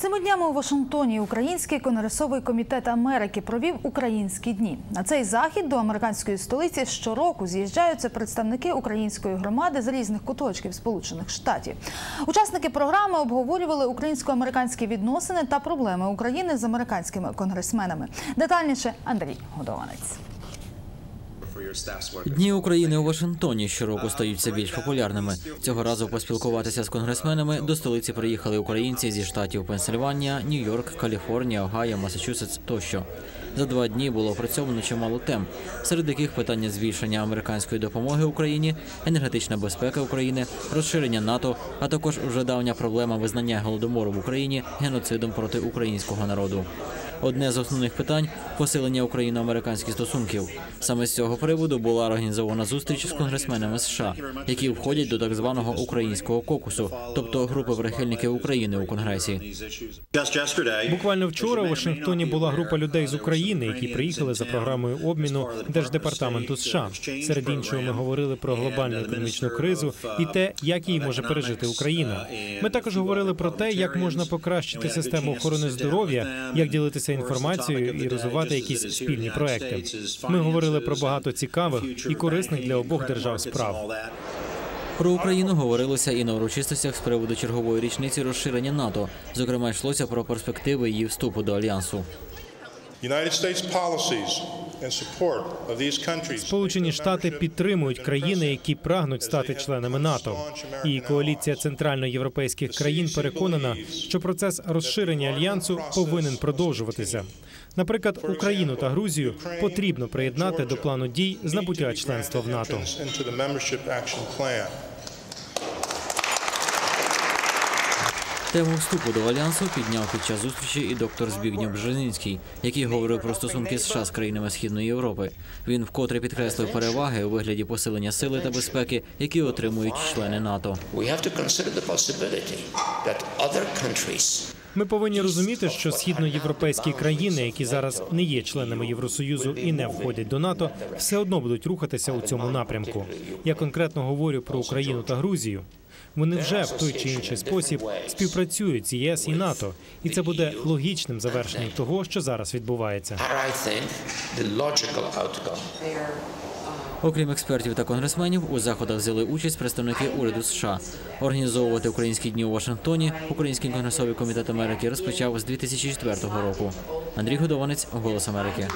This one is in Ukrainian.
Цими днями у Вашингтоні Український конгресовий комітет Америки провів українські дні. На цей захід до американської столиці щороку з'їжджаються представники української громади з різних куточків Сполучених Штатів. Учасники програми обговорювали українсько-американські відносини та проблеми України з американськими конгресменами. Детальніше Андрій Годованець. Дні України у Вашингтоні щороку стають все більш популярними. Цього разу поспілкуватися з конгресменами до столиці приїхали українці зі штатів Пенсильванія, Нью-Йорк, Каліфорнія, Огайо, Масачусетс тощо. За два дні було опрацьовано чимало тем, серед яких питання збільшення американської допомоги Україні, енергетична безпека України, розширення НАТО, а також вже давня проблема визнання голодомору в Україні геноцидом проти українського народу. Одне з основних питань посилення україно-американських стосунків. Саме з цього приводу була організована зустріч з конгресменами США, які входять до так званого українського кокусу, тобто групи прихильників України у конгресі. Буквально вчора у Вашингтоні була група людей з України, які приїхали за програмою обміну Держдепартаменту США. Серед іншого, ми говорили про глобальну економічну кризу і те, як її може пережити Україна. Ми також говорили про те, як можна покращити систему охорони здоров'я, як ділитися інформацією і розвивати якісь спільні проекти. Ми говорили про багато цікавих і корисних для обох держав справ. Про Україну говорилося і на урочистостях з приводу чергової річниці розширення НАТО. Зокрема, йшлося про перспективи її вступу до альянсу. Сполучені Штати підтримують країни, які прагнуть стати членами НАТО. І коаліція центральноєвропейських країн переконана, що процес розширення альянсу повинен продовжуватися. Наприклад, Україну та Грузію потрібно приєднати до плану дій з набуття членства в НАТО. Тему вступу до альянсу підняв під час зустрічі і доктор Збігнєв Бжезинський, який говорив про стосунки США з країнами Східної Європи. Він вкотре підкреслив переваги у вигляді посилення сили та безпеки, які отримують члени НАТО. Ми повинні розуміти, що східноєвропейські країни, які зараз не є членами Євросоюзу і не входять до НАТО, все одно будуть рухатися у цьому напрямку. Я конкретно говорю про Україну та Грузію. Вони вже в той чи інший спосіб співпрацюють з ЄС і НАТО, і це буде логічним завершенням того, що зараз відбувається. Окрім експертів та конгресменів, у заходах взяли участь представники уряду США. Організовувати українські дні у Вашингтоні Український конгресовий комітет Америки розпочав з 2004 року. Андрій Годованець, Голос Америки.